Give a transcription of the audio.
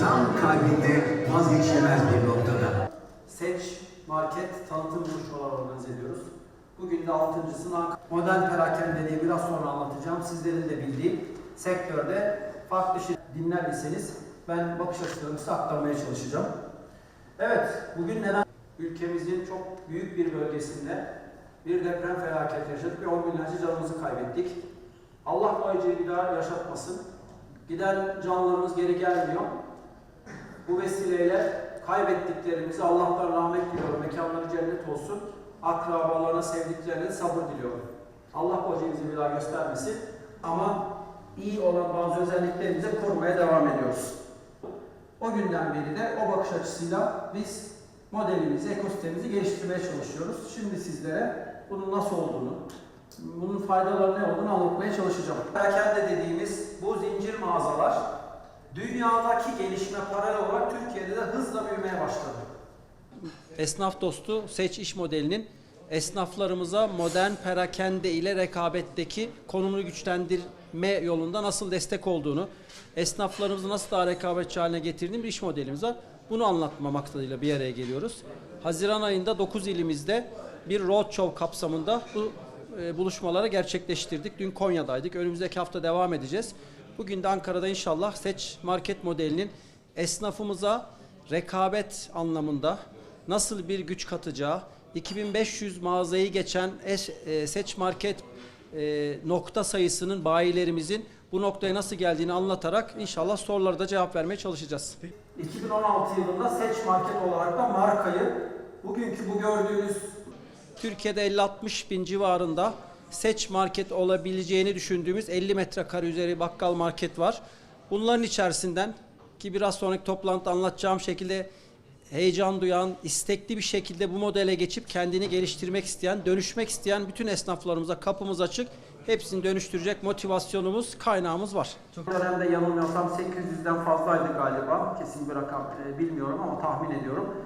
tam kalbinde vazgeçilmez bir noktada. Seç, market, tanıtım buluşmaları organize ediyoruz. Bugün de altıncısını modern perakendeliği biraz sonra anlatacağım. Sizlerin de bildiği sektörde farklı şey dinler iseniz ben bakış açılarımı size aktarmaya çalışacağım. Evet, bugün neden ülkemizin çok büyük bir bölgesinde bir deprem felaketi yaşadık ve on binlerce canımızı kaybettik. Allah bu bir daha yaşatmasın. Giden canlarımız geri gelmiyor. Bu vesileyle kaybettiklerimizi Allah'tan rahmet diliyorum. Mekanları cennet olsun. Akrabalarına, sevdiklerine sabır diliyorum. Allah acıyı bize bir daha göstermesin. Ama iyi olan bazı özelliklerimizi korumaya devam ediyoruz. O günden beri de o bakış açısıyla biz modelimizi, ekosistemimizi geliştirmeye çalışıyoruz. Şimdi sizlere bunun nasıl olduğunu, bunun faydaları ne olduğunu anlatmaya çalışacağım. Bu zincir mağazalar dünyadaki gelişme paralel olarak Türkiye'de de hızla büyümeye başladı. Esnaf dostu seç iş modelinin esnaflarımıza modern perakende ile rekabetteki konumunu güçlendirme yolunda nasıl destek olduğunu, esnaflarımızı nasıl daha rekabetçi haline getirdiğim bir iş modelimiz var. Bunu anlatma maksadıyla bir araya geliyoruz. Haziran ayında 9 ilimizde bir roadshow kapsamında bu e, buluşmaları gerçekleştirdik. Dün Konya'daydık. Önümüzdeki hafta devam edeceğiz. Bugün de Ankara'da inşallah seç market modelinin esnafımıza rekabet anlamında nasıl bir güç katacağı, 2500 mağazayı geçen es- e, seç market e, nokta sayısının bayilerimizin bu noktaya nasıl geldiğini anlatarak inşallah sorulara da cevap vermeye çalışacağız. 2016 yılında Seç Market olarak da markayı bugünkü bu gördüğünüz Türkiye'de 50-60 bin civarında seç market olabileceğini düşündüğümüz 50 metrekare üzeri bakkal market var. Bunların içerisinden ki biraz sonraki toplantıda anlatacağım şekilde heyecan duyan, istekli bir şekilde bu modele geçip kendini geliştirmek isteyen, dönüşmek isteyen bütün esnaflarımıza kapımız açık. Hepsini dönüştürecek motivasyonumuz, kaynağımız var. Çok dönemde yanılmıyorsam 800'den fazlaydı galiba. Kesin bir rakam e, bilmiyorum ama tahmin ediyorum.